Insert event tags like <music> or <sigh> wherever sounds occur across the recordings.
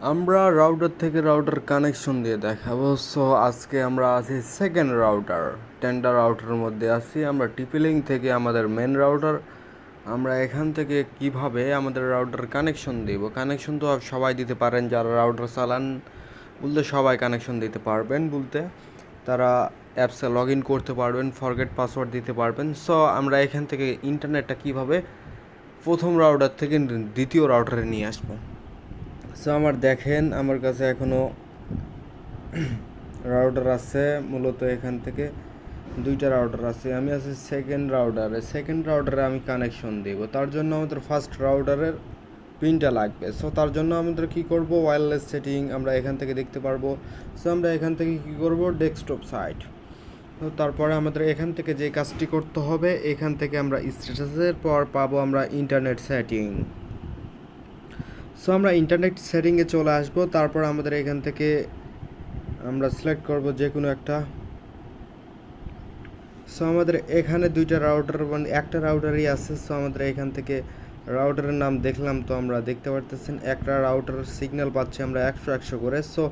আমরা রাউটার থেকে router connection দিয়ে দেখাবো। সো আজকে আমরা আছি সেকেন্ড রাউটার টেন্ডার রাউটারের মধ্যে আছি। আমরা টিপিলিং থেকে আমাদের মেন রাউটার আমরা এখান থেকে কীভাবে আমাদের রাউটার কানেকশন দিব? কানেকশন তো সবাই দিতে পারেন, যারা রাউটার চালান বলতে সবাই কানেকশন দিতে পারবেন বলতে। তারা অ্যাপসে লগ ইন করতে পারবেন ফরগেট পাসওয়ার্ড দিতে পারবেন। সো আমরা এখান থেকে ইন্টারনেটটা কীভাবে প্রথম রাউটার থেকে দ্বিতীয় রাউটারে নিয়ে আসব? সো আমার দেখেন, আমার কাছে এখনও রাউডার <clears throat> আছে, মূলত এখান থেকে দুইটা রাউডার আছে। আমি আছি সেকেন্ড রাউডারে সেকেন্ড রাউডারে আমি কানেকশন দেব। তার জন্য আমাদের ফার্স্ট রাউডারের পিনটা লাগবে। সো তার জন্য আমাদের কি করব? ওয়্যারলেস সেটিং আমরা এখান থেকে দেখতে পারব। সো আমরা এখান থেকে কি করব? ডেস্কটপ সাইট তো তারপরে আমাদের এখান থেকে যে কাজটি করতে হবে, এখান থেকে আমরা স্ট্যাটাসের পর পাবো আমরা ইন্টারনেট সেটিং সো আমরা ইন্টারনেট সেটিংয়ে চলে আসব। তারপর আমাদের এখান থেকে আমরা সিলেক্ট করব যে কোনো একটা। সো আমাদের এখানে দুইটা রাউটার মানে একটা রাউটারই আছে। সো আমাদের এখান থেকে রাউটারের নাম দেখলাম তো আমরা দেখতে পারতেছেন। একটা রাউটার সিগন্যাল পাচ্ছি আমরা একশো একশো করে। সো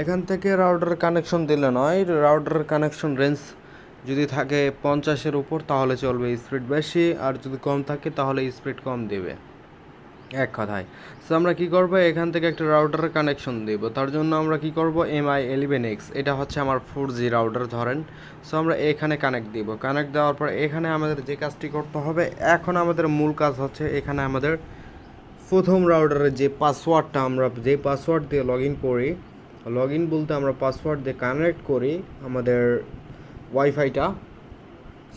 এখান থেকে রাউটার কানেকশন দিলে নয়। রাউটারের কানেকশন রেঞ্জ যদি থাকে পঞ্চাশের উপর তাহলে চলবে স্পিড বেশি। আর যদি কম থাকে তাহলে স্পিড কম দেবে। এক কথায়। সো আমরা কি করব? এখান থেকে একটা রাউটারের কানেকশন দেব। তার জন্য আমরা কি করব? এমআই এলিভেন এক্স এটা হচ্ছে আমার ফোর জি রাউটার ধরেন। সো আমরা এখানে কানেক্ট দিব। কানেক্ট দেওয়ার পর এখানে আমাদের যে কাজটি করতে হবে, এখন আমাদের মূল কাজ হচ্ছে এখানে আমাদের প্রথম রাউটারের যে পাসওয়ার্ডটা আমরা, যে পাসওয়ার্ড দিয়ে লগ ইন করি লগ ইন বলতে আমরা পাসওয়ার্ড দিয়ে কানেক্ট করি আমাদের ওয়াইফাইটা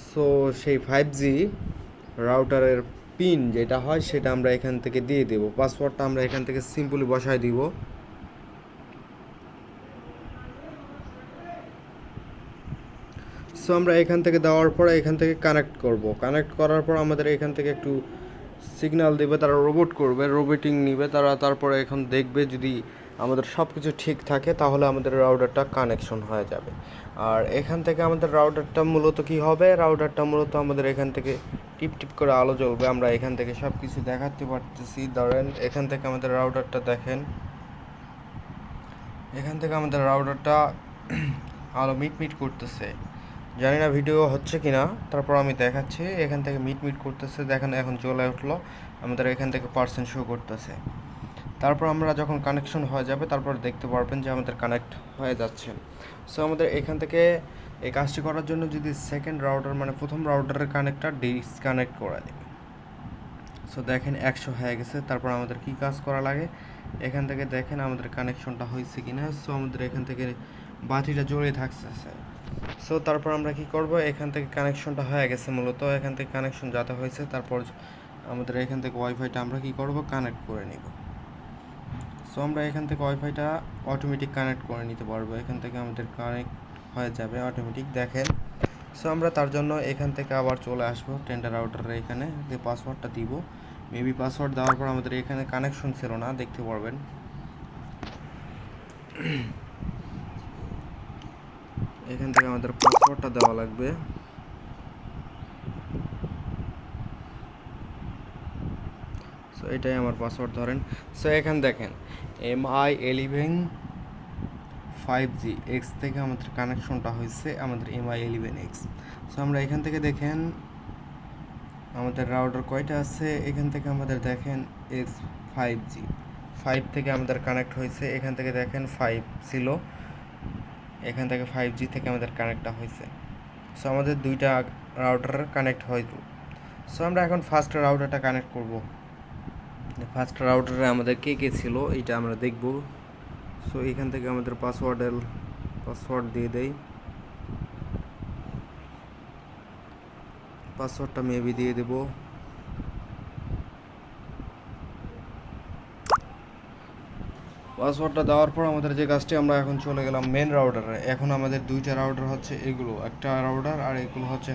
সো সেই ফাইভ জি রাউটারের পিন যেটা হয় সেটা আমরা এখান থেকে দিয়ে দেব। পাসওয়ার্ডটা আমরা এখান থেকে সিম্পলি বসায় দিব। সো আমরা এখান থেকে দেওয়ার পর এখান থেকে কানেক্ট করব। কানেক্ট করার পর আমাদের এখান থেকে একটু সিগন্যাল দেবে, তারা রোবট করবে রোবোটিং নিবে, তারা তারপরে এখন দেখবে যদি আমাদের সব কিছু ঠিক থাকে, তাহলে আমাদের রাউটারটা কানেকশন হয়ে যাবে। আর এখান থেকে আমাদের রাউটারটা মূলত কি হবে? রাউটারটা মূলত আমাদের এখান থেকে টিপ টিপ করে আলো জ্বলবে, আমরা এখান থেকে সব কিছু দেখাতে পারতেছি। ধরেন, এখান থেকে আমাদের রাউটারটা দেখেন। এখান থেকে আমাদের রাউটারটা <clears throat> আলো মিট মিট করতেছে। জানি না ভিডিও হচ্ছে কি না তারপর আমি দেখাচ্ছি। এখান থেকে মিট মিট করতেছে, দেখেন এখন চলে উঠল। আমাদের এখান থেকে পার্সেন্ট শো করতেছে। তারপর আমরা যখন কানেকশন হয়ে যাবে, তারপর দেখতে পারবেন যে আমাদের কানেক্ট হয়ে যাচ্ছে। সো আমাদের এখান থেকে এই কাজটি করার জন্য যদি সেকেন্ড রাউটার মানে প্রথম রাউটারের কানেক্টটা ডিসকানেক্ট করে দেবে সো দেখেন একশো হয়ে গেছে, তারপর আমাদের কি কাজ করা লাগে? এখান থেকে দেখেন আমাদের কানেকশনটা হয়েছে কি না সো আমাদের এখান থেকে বাতিটা জ্বলে থাকতেছে। সো তারপর আমরা কি করব? এখান থেকে কানেকশনটা হয়ে গেছে মূলত। এখান থেকে কানেকশন যাতে হয়েছে, তারপর আমাদের এখান থেকে ওয়াইফাইটা আমরা কি করব? কানেক্ট করে নিব। সো আমরা এখান থেকে ওয়াইফাইটা অটোমেটিক কানেক্ট করে নিতে পারব। এখান থেকে আমাদের কানেক্ট হয়ে যাবে অটোমেটিক দেখেন। সো আমরা তার জন্য এখান থেকে আবার চলে আসব টেন্ডার আউটারের এখানে, যে পাসওয়ার্ডটা দিব। মেবি পাসওয়ার্ড দেওয়ার পর আমাদের এখানে কানেকশন ছিল না, দেখতে পারবেন। এখান থেকে আমাদের পাসওয়ার্ডটা দেওয়া লাগবে। সো এটাই আমার পাসওয়ার্ড ধরেন। সো এখান দেখেন M I eleven five G X থেকে আমাদের কানেকশনটা হয়েছে আমাদের M I eleven X so আমরা এখান থেকে দেখেন, আমাদের রাউটার কয়টা আছে? এখান থেকে আমাদের দেখেন এক্স ফাইভ জি ফাইভ থেকে আমাদের কানেক্ট হয়েছে এখান থেকে দেখেন ফাইভ ছিল। এখান থেকে ফাইভ জি থেকে আমাদের কানেক্টটা হয়েছে সো আমাদের দুইটা রাউটার কানেক্ট হয়তো সো আমরা এখন ফার্স্ট রাউটারটা কানেক্ট করব। ফার্স্ট রাউটারে আমাদের কে কে ছিল? এইটা আমরা দেখব। সো এখান থেকে আমাদের পাসওয়ার্ডের পাসওয়ার্ড দিয়ে দেই। পাসওয়ার্ডটা মেবি দিয়ে দেব। পাসওয়ার্ডটা দেওয়ার পর আমাদের যে কাজটি, আমরা এখন চলে গেলাম মেন রাউটারে এখন আমাদের দুইটা রাউটার হচ্ছে এগুলো। একটা রাউটার আর এগুলো হচ্ছে